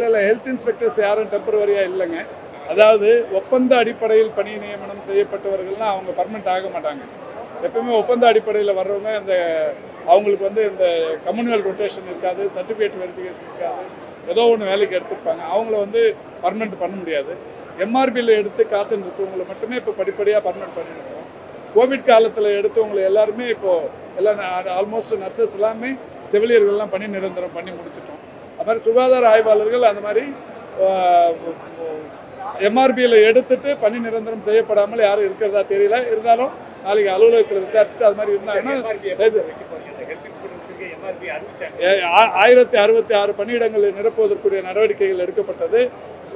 இல்லை இல்லை health inspectors யாரும் டெம்பரவரியாக இல்லைங்க. அதாவது ஒப்பந்த அடிப்படையில் பணி நியமனம் செய்யப்பட்டவர்கள்லாம் அவங்க பர்மனெண்ட் ஆக மாட்டாங்க. எப்பவுமே ஒப்பந்த அடிப்படையில் வர்றவங்க இந்த அவங்களுக்கு வந்து இந்த கம்யூனல் ரொட்டேஷன் இருக்காது சர்டிஃபிகேட் வெரிஃபிகேஷன் இருக்காது ஏதோ ஒன்று வேலைக்கு எடுத்துருப்பாங்க அவங்கள வந்து பர்மனெண்ட் பண்ண முடியாது. எம்ஆர்பியில் எடுத்து காத்துன்னு நிற்கிறவங்களை மட்டுமே இப்போ படிப்படியாக பர்மனெண்ட் பண்ணிருக்கோம். கோவிட் காலத்தில் எடுத்தவங்களை எல்லாருமே இப்போது எல்லாம் ஆல்மோஸ்ட் நர்சஸ் எல்லாமே செவிலியர்கள்லாம் பணி நிரந்தரம் பண்ணி முடிச்சிட்டோம். அது மாதிரி சுகாதார ஆய்வாளர்கள் அந்த மாதிரி எம்ஆர்பியில் எடுத்துட்டு பணி நிரந்தரம் செய்யப்படாமல் யாரும் இருக்கிறதா தெரியல. இருந்தாலும் நாளைக்கு அலுவலகத்தில் விசாரிச்சுட்டு அது மாதிரி இருந்தாங்கன்னா ஆயிரத்தி அறுபத்தி ஆறு பணியிடங்களை நிரப்புவதற்குரிய நடவடிக்கைகள் எடுக்கப்பட்டது.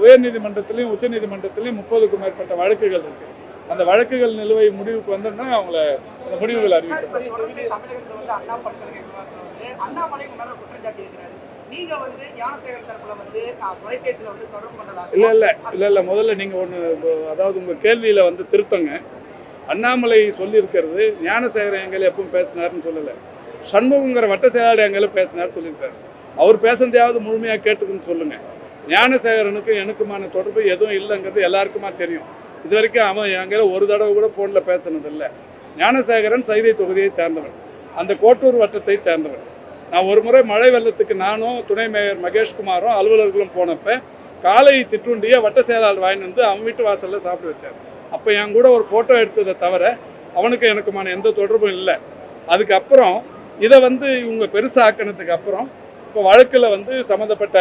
உயர்நீதிமன்றத்திலையும் உச்சநீதிமன்றத்திலையும் முப்பதுக்கும் மேற்பட்ட வழக்குகள் இருக்கு. அந்த வழக்குகள் நிலுவை முடிவுக்கு வந்தோம்னா அவங்கள அந்த முடிவுகள் அறிவிக்கும் நீங்க வந்து ஞானசேகர் தரப்புல வந்து தொலைபேசியில வந்து தொடர்பு இல்லை இல்லை இல்லை இல்லை முதல்ல நீங்கள் ஒன்று அதாவது உங்கள் கேள்வியில் வந்து திருத்தங்க. அண்ணாமலை சொல்லியிருக்கிறது ஞானசேகரன் எங்களை எப்பவும் பேசினார்னு சொல்லலை. சண்முகங்கிற வட்ட செயலாளர் எங்களை பேசினார் சொல்லியிருக்காரு. அவர் பேசுனதையாவது முழுமையாக கேட்டுக்குன்னு சொல்லுங்கள் ஞானசேகரனுக்கும் எனக்குமான தொடர்பு எதுவும் இல்லைங்கிறது எல்லாருக்குமா தெரியும். இது வரைக்கும் அவன் எங்களை ஒரு தடவை கூட ஃபோனில் பேசினதில்லை. ஞானசேகரன் சைதை தொகுதியை சேர்ந்தவன். அந்த கோட்டூர் வட்டத்தை சேர்ந்தவன். நான் ஒரு முறை மழை வெள்ளத்துக்கு நானும் துணை மேயர் மகேஷ்குமாரும் அலுவலர்களும் போனப்ப காலை சிற்றுண்டியை வட்ட செயலாளர் வாங்கிட்டு வந்து அவன் வீட்டு வாசலில் சாப்பிட்டு வச்சார். அப்போ என் கூட ஒரு ஃபோட்டோ எடுத்ததை தவிர அவனுக்கு எனக்குமான எந்த தொடர்பும் இல்லை. அதுக்கப்புறம் இதை வந்து இவங்க பெருசாக்கினதுக்கு அப்புறம் இப்போ வழக்கில் வந்து சம்மந்தப்பட்ட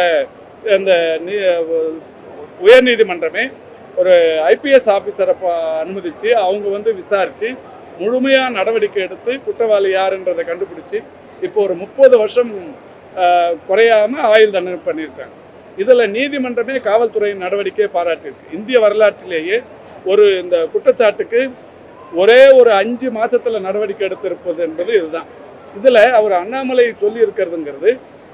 இந்த நீ உயர்நீதிமன்றமே ஒரு ஐபிஎஸ் ஆஃபீஸரை அனுமதித்து அவங்க வந்து விசாரித்து முழுமையாக நடவடிக்கை எடுத்து குற்றவாளி யாருன்றதை கண்டுபிடிச்சி இப்போ ஒரு முப்பது வருஷம் குறையாமல் குறையாம ஆயுள் தண்டனை பண்ணியிருக்காங்க. இதில் நீதிமன்றமே காவல்துறையின் நடவடிக்கையை பாராட்டியிருக்கு. இந்திய வரலாற்றிலேயே ஒரு இந்த குற்றச்சாட்டுக்கு ஒரே ஒரு அஞ்சு மாதத்தில் நடவடிக்கை எடுத்திருப்பது என்பது இதுதான். இதில் அவர் அண்ணாமலை சொல்லி இருக்கிறதுங்கிறது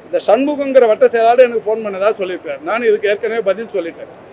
இந்த சண்முகங்கிற வட்ட செயலாளர் எனக்கு ஃபோன் பண்ணதாக சொல்லியிருக்கார். நான் இதுக்கு ஏற்கனவே பதில் சொல்லிட்டேன்.